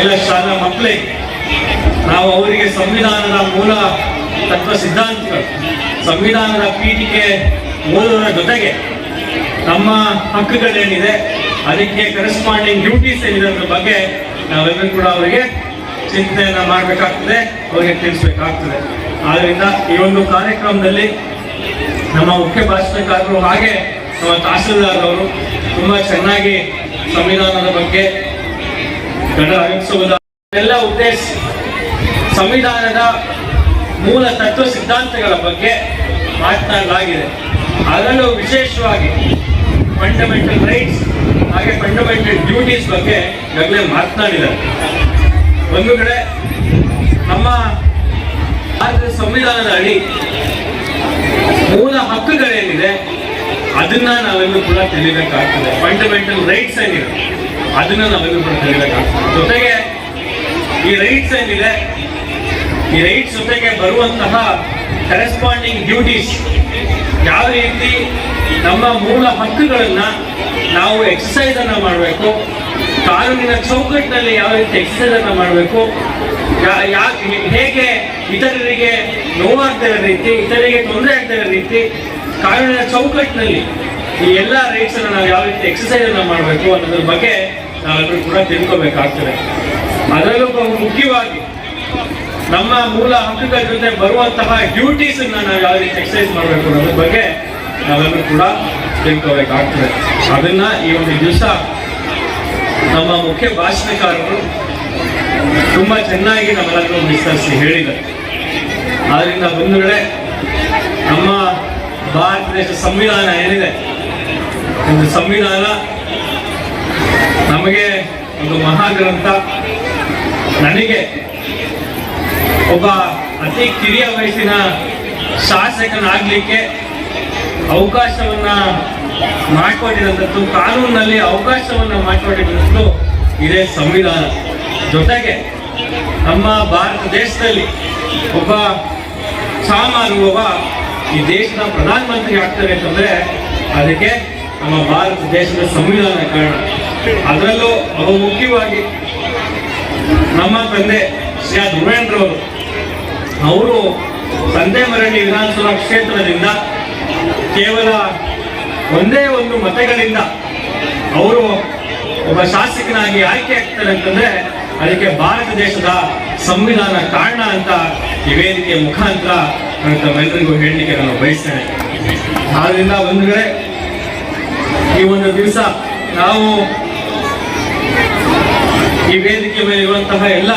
ಎಲ್ಲ ಶಾಲಾ ಮಕ್ಕಳಿಗೆ ನಾವು ಅವರಿಗೆ ಸಂವಿಧಾನದ ಮೂಲ ತತ್ವ ಸಿದ್ಧಾಂತಗಳು ಸಂವಿಧಾನದ ಪೀಠಿಕೆ ಓದುವುದರ ಜೊತೆಗೆ ನಮ್ಮ ಹಕ್ಕುಗಳೇನಿದೆ, ಅದಕ್ಕೆ ಕರೆಸ್ಪಾಂಡಿಂಗ್ ಡ್ಯೂಟೀಸ್ ಏನಿದೆ ಅದ್ರ ಬಗ್ಗೆ ನಾವೆಲ್ಲರೂ ಕೂಡ ಅವರಿಗೆ ಚಿಂತನೆಯನ್ನು ಮಾಡಬೇಕಾಗ್ತದೆ, ಅವರಿಗೆ ತಿಳಿಸ್ಬೇಕಾಗ್ತದೆ. ಆದ್ದರಿಂದ ಈ ಒಂದು ಕಾರ್ಯಕ್ರಮದಲ್ಲಿ ನಮ್ಮ ಮುಖ್ಯ ಭಾಷಣಕಾರರು ಹಾಗೆ ನಮ್ಮ ತಹಸೀಲ್ದಾರ್ ಅವರು ತುಂಬ ಚೆನ್ನಾಗಿ ಸಂವಿಧಾನದ ಬಗ್ಗೆ ಎಲ್ಲ ಉದ್ದೇಶ ಸಂವಿಧಾನದ ಮೂಲ ತತ್ವ ಸಿದ್ಧಾಂತಗಳ ಬಗ್ಗೆ ಮಾತನಾಡಲಾಗಿದೆ. ಅದರಲ್ಲೂ ವಿಶೇಷವಾಗಿ ಫಂಡಮೆಂಟಲ್ ರೈಟ್ಸ್ ಹಾಗೆ ಫಂಡಮೆಂಟಲ್ ಡ್ಯೂಟೀಸ್ ಬಗ್ಗೆ ಈಗಾಗಲೇ ಮಾತನಾಡಿದ್ದಾರೆ. ಒಂದು ಕಡೆ ನಮ್ಮ ಭಾರತದ ಸಂವಿಧಾನದ ಅಡಿ ಮೂಲ ಹಕ್ಕುಗಳೇನಿದೆ, ಅದನ್ನ ನಾವೆಲ್ಲೂ ಕೂಡ ತಿಳಿಬೇಕಾಗ್ತದೆ. ಫಂಡಮೆಂಟಲ್ ರೈಟ್ಸ್ ಏನಿದೆ? ಅದನ್ನ ನಾವೆಲ್ಲರೂ ಕೂಡ ತಿಳಿಬೇಕಾಗ್ತದೆ ಜೊತೆಗೆ ಈ ರೈಟ್ಸ್ ಏನಿದೆ, ಈ ರೈಟ್ಸ್ ಜೊತೆಗೆ ಬರುವಂತಹ ಕರೆಸ್ಪಾಂಡಿಂಗ್ ಡ್ಯೂಟೀಸ್ ಯಾವ ರೀತಿ ನಮ್ಮ ಮೂಲ ಹಕ್ಕುಗಳನ್ನ ನಾವು ಎಕ್ಸಸೈಸ್ ಅನ್ನ ಮಾಡಬೇಕು, ಕಾನೂನಿನ ಚೌಕಟ್ಟಿನಲ್ಲಿ ಯಾವ ರೀತಿ ಎಕ್ಸಸೈಸ್ ಅನ್ನ ಮಾಡಬೇಕು ಯಾಕೆ ಹೇಗೆ ಇತರರಿಗೆ ನೋವಾಗ್ತಾ ಇರೋ ರೀತಿ, ಇತರರಿಗೆ ತೊಂದರೆ ಆಗ್ತಾ ಇರೋ ರೀತಿ ಕಾನೂನಿನ ಚೌಕಟ್ಟಿನಲ್ಲಿ ಈ ಎಲ್ಲ ರೈಟ್ಸ್ ನಾವು ಯಾವ ರೀತಿ ಎಕ್ಸಸೈಸ್ ಅನ್ನ ಮಾಡಬೇಕು ಅನ್ನೋದ್ರ ಬಗ್ಗೆ ನಾವೆಲ್ಲರೂ ಕೂಡ ತಿಳ್ಕೋಬೇಕಾಗ್ತದೆ. ಅದರಲ್ಲೂ ಮುಖ್ಯವಾಗಿ ನಮ್ಮ ಮೂಲ ಹಕ್ಕುಗಳ ಜೊತೆ ಬರುವಂತಹ ಡ್ಯೂಟೀಸ್ ನಾವು ಯಾವ ರೀತಿ ಎಕ್ಸಸೈಸ್ ಮಾಡಬೇಕು ಅನ್ನೋದ್ರ ಬಗ್ಗೆ ನಾವೆಲ್ಲರೂ ಕೂಡ ತಿಳ್ಕೋಬೇಕಾಗ್ತದೆ. ಅದನ್ನ ಈ ಒಂದು ದಿವಸ ನಮ್ಮ ಮುಖ್ಯ ಭಾಷಣಕಾರರು ತುಂಬಾ ಚೆನ್ನಾಗಿ ನಮ್ಮೆಲ್ಲರಿಗೂ ವಿಸ್ತರಿಸಿ ಹೇಳಿದ್ದಾರೆ. ಆದ್ರಿಂದ ಬಂಧುಗಳೇ ನಮ್ಮ ಭಾರತ ದೇಶ ಸಂವಿಧಾನ ಏನಿದೆ? ಒಂದು ಸಂವಿಧಾನ ನಮಗೆ ಒಂದು ಮಹಾಗ್ರಂಥ ನನಗೆ ಒಬ್ಬ ಅತಿ ಕಿರಿಯ ವಯಸ್ಸಿನ ಶಾಸಕನಾಗಲಿಕ್ಕೆ ಅವಕಾಶವನ್ನ ಮಾಡಿಕೊಟ್ಟಿದಂಥದ್ದು ಕಾನೂನಿನಲ್ಲಿ ಅವಕಾಶವನ್ನ ಮಾಡಿಕೊಟ್ಟಿದಂಥದ್ದು ಇದೇ ಸಂವಿಧಾನ. ಜೊತೆಗೆ ನಮ್ಮ ಭಾರತ ದೇಶದಲ್ಲಿ ಒಬ್ಬ ಸಾಮಾನುವ ಈ ದೇಶದ ಪ್ರಧಾನಮಂತ್ರಿ ಆಗ್ತಾರೆ ಅಂತಂದ್ರೆ, ಅದಕ್ಕೆ ನಮ್ಮ ಭಾರತ ದೇಶದ ಸಂವಿಧಾನ ಕಾರಣ. ಅದರಲ್ಲೂ ಬಹು ಮುಖ್ಯವಾಗಿ ನಮ್ಮ ತಂದೆ ಶ್ರೀ ಧ್ರುವೇಂದ್ರವರು. ಅವರು ತಂದೆ ಮರಳಿ ವಿಧಾನಸಭಾ ಕ್ಷೇತ್ರದಿಂದ ಕೇವಲ ಒಂದೇ ಒಂದು ಮತಗಳಿಂದ ಅವರು ಒಬ್ಬ ಶಾಸಕನಾಗಿ ಆಯ್ಕೆ ಆಗ್ತಾರೆ ಅಂತಂದ್ರೆ ಅದಕ್ಕೆ ಭಾರತ ದೇಶದ ಸಂವಿಧಾನ ಕಾರಣ ಅಂತ ಈ ವೇದಿಕೆಯ ಮುಖಾಂತರ ನಾನು ತಮ್ಮೆಲ್ಲರಿಗೂ ಹೇಳಲಿಕ್ಕೆ ನಾನು ಬಯಸ್ತೇನೆ. ಆದ್ರಿಂದ ಒಂದು ಈ ಒಂದು ದಿವಸ ನಾವು ಈ ವೇದಿಕೆ ಮೇಲೆ ಇರುವಂತಹ ಎಲ್ಲ